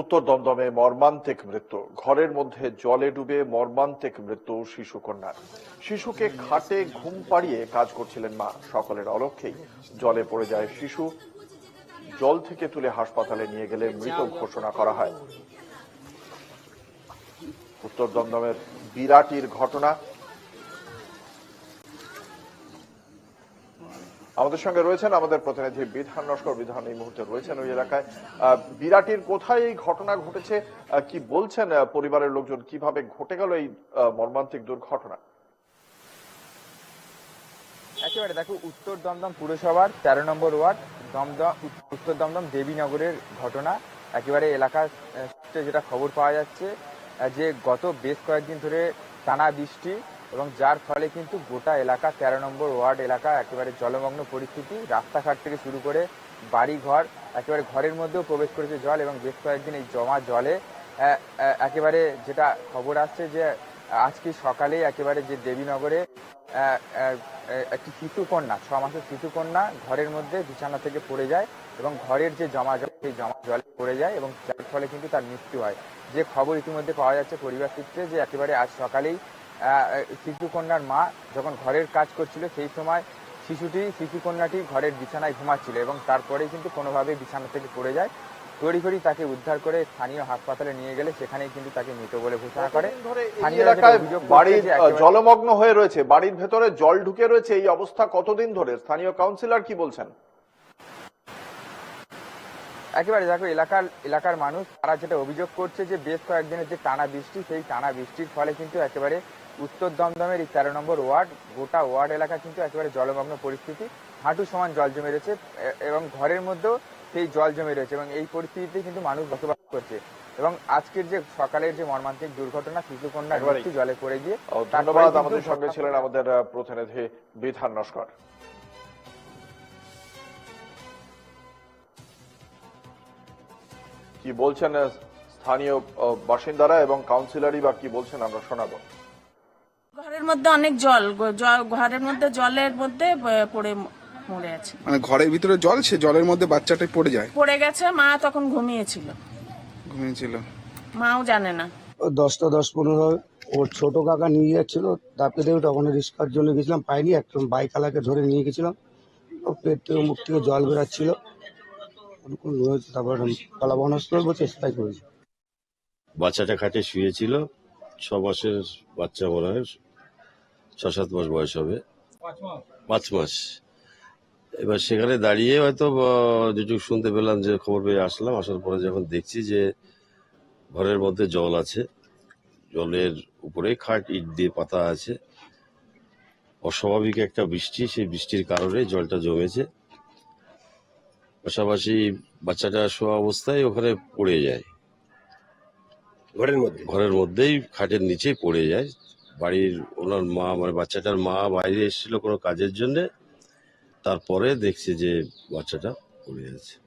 উত্তর দমদমে মর্মান্তিক মৃত্যু। ঘরের মধ্যে জলে ডুবে মর্মান্তিক মৃত্যু শিশু কন্যার শিশুকে খাটে ঘুম পাড়িয়ে কাজ করছিলেন মা। সকলের অলক্ষেই জলে পড়ে যায় শিশু। জল থেকে তুলে হাসপাতালে নিয়ে গেলে মৃত ঘোষণা করা হয়। উত্তর দমদমের বিরাটির ঘটনা আমাদের সঙ্গে রয়েছেন আমাদের প্রতিনিধি বিধান নস্কর। বিধান এই মুহূর্তে রয়েছেন ওই এলাকায়। বিরাটির কোথায় এই ঘটনা ঘটেছে? কি বলছেন পরিবারের লোকজন? কীভাবে ঘটে গেল এই মর্মান্তিক দুর্ঘটনা? একেবারে দেখো, উত্তর দমদম পুরসভার তেরো নম্বর ওয়ার্ড, দমদম, উত্তর দমদম দেবীনগরের ঘটনা। একেবারে সূত্রে যেটা খবর পাওয়া যাচ্ছে যে গত বেশ কয়েকদিন ধরে টানা বৃষ্টি এবং যার ফলে কিন্তু গোটা এলাকা, তেরো নম্বর ওয়ার্ড এলাকা, একেবারে জলমগ্ন পরিস্থিতি। রাস্তাঘাট থেকে শুরু করে বাড়ি ঘর একেবারে ঘরের মধ্যেও প্রবেশ করেছে জল এবং বেশ কয়েকদিন এই জমা জলে। একেবারে যেটা খবর আসছে যে, আজকে সকালেই একেবারে যে দেবীনগরে একটি শিশুকন্যা ছ মাসের শিশুকন্যা ঘরের মধ্যে বিছানা থেকে পড়ে যায় এবং ঘরের যে জমা জল, সেই জমা জলে পড়ে যায় এবং যার ফলে কিন্তু তার মৃত্যু হয়। যে খবর ইতিমধ্যে পাওয়া যাচ্ছে পরিবার সূত্রে যে একেবারে আজ সকালেই শিশুকন্যার মা যখন ঘরের কাজ করছিল সেই সময় শিশুটি শিশুকন্যাটি ঘরের বিছানায় ঘুমাচ্ছিল এবং তারপরেই কিন্তু কোনোভাবে বিছানা থেকে পড়ে যায়। তড়িঘড়ি তাকে উদ্ধার করে স্থানীয় হাসপাতালে নিয়ে গেলে সেখানেই কিন্তু তাকে মৃত বলে ঘোষণা করে। বাড়ির জলমগ্ন হয়ে রয়েছে বাড়ির ভেতরে জল ঢুকে রয়েছে এই অবস্থা কতদিন ধরে? স্থানীয় কাউন্সিলর কি বলছেন? একেবারে দেখো এলাকার এলাকার মানুষ তারা যেটা অভিযোগ করছে যে বেশ কয়েকদিনের যে টানা বৃষ্টি সেই টানা বৃষ্টির ফলে কিন্তু একেবারে উত্তর দমদমের এই তেরো নম্বর ওয়ার্ড গোটা ওয়ার্ড এলাকা কিন্তু একেবারে জলমগ্ন পরিস্থিতি। হাঁটু সমান জল জমে রয়েছে এবং ঘরের মধ্যেও সেই জল জমে রয়েছে এবং এই পরিস্থিতিতে কিন্তু মানুষ বসবাস করছে। এবং আজকের যে সকালের যে মর্মান্তিক দুর্ঘটনা শিশুকন্যা। মৃত্যু জলে পড়ে গিয়ে ধন্যবাদ আমাদের সঙ্গে ছিলেন আমাদের প্রতিনিধি বিধান নস্কর। কি বলছেন স্থানীয় বাসিন্দারা এবং কাউন্সিলরই বা কি বলছেন আমরা শোনাবো। ঘরের মধ্যে অনেক জল গ- ঘরের মধ্যে জলের মধ্যে পড়ে ম- মরে আছে। মানে ঘরের ভিতরে জল সে জলের মধ্যে বাচ্চাটাই পড়ে যায়? পড়ে গেছে মা তখন ঘুমিয়েছিল। ঘুমিয়েছিল। মাও জানে না। ও দশটা দশ পনেরো ওর ছোট কাকা নিয়ে যাচ্ছিল তারপরে দেখি তখন রিক্সার জন্য গেছিলাম পাইনি একজন বাইকালাকে ধরে নিয়ে গেছিলাম। ও পেট থেকে মুখ থেকে জল বেরাচ্ছিল। ওরকম তারপর কলা বনস্থল বলছে সেটাই করেছে। বাচ্চাটা খাটে শুয়েছিল ছ মাসের বাচ্চা মনে হয় ছ সাত মাস বয়স হবে। পাঁচ মাস? এবার সেখানে দাঁড়িয়ে হয়তো যেটুকু শুনতে পেলাম যে খবর পেয়ে আসলাম আসার পরে যখন দেখছি যে ঘরের মধ্যে জল আছে। জলের উপরে খাট ইট দিয়ে পাতা আছে। অস্বাভাবিক একটা বৃষ্টি সেই বৃষ্টির কারণে জলটা জমেছে। পাশাপাশি বাচ্চাটা শোয়া অবস্থায় ওখানে পড়ে যায়। ঘরের মধ্যে? ঘরের মধ্যেই খাটের নিচেই পড়ে যায়। বাড়ির ওনার মা মানে বাচ্চাটার মা বাইরে এসেছিল কোনো কাজের জন্যে, তারপরে দেখছে যে বাচ্চাটা পড়ে আছে।